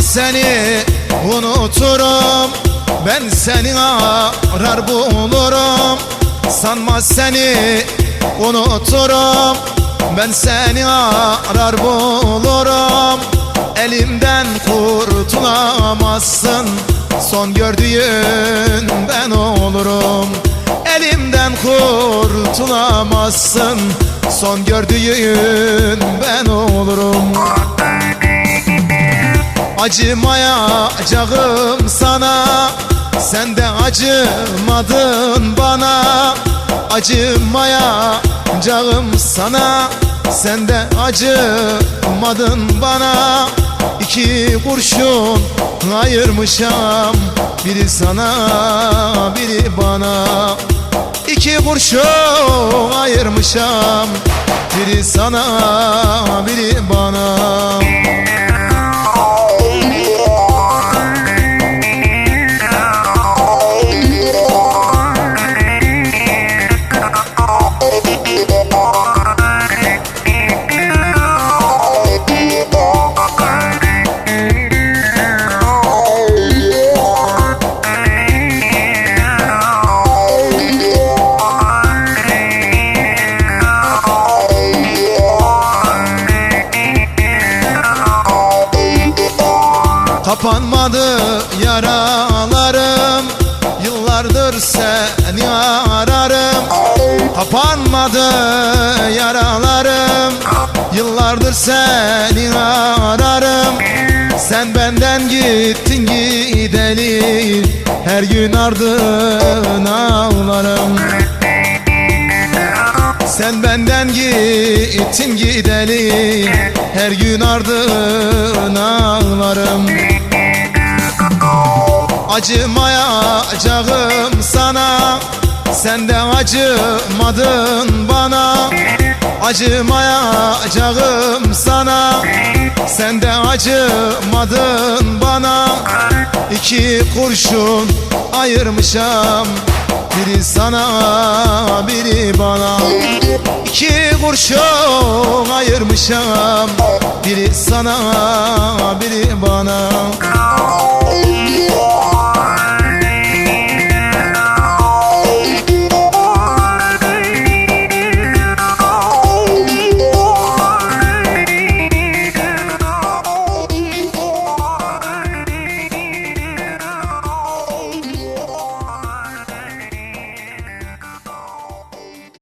seni unuturum. Ben seni arar bulurum. Sanma seni unuturum. Ben seni arar bulurum. Elimden kurtulamazsın. Son gördüğün ben olurum. Elimden kurtulamazsın. Son gördüğün ben olurum Acımayacağım sana. Sen de acımadın bana. Acımayacağım sana. Sen de acımadın bana. İki kurşun ayırmışam. Biri sana biri bana. İki kurşun ayırmışam. Biri sana biri bana Kapanmadı yaralarım. Yıllardır seni ararım. Kapanmadı yaralarım. Yıllardır seni ararım. Sen benden gittin gideli. Her gün ardına ağlarım sen benden gittin gideli Her gün ardına ağlarım. Acımayacağım sana. Sen de acımadın bana. Acımayacağım sana. Sen de acımadın bana. İki kurşun ayırmışam. Biri sana biri bana kurşun ayırmışam. Biri sana biri bana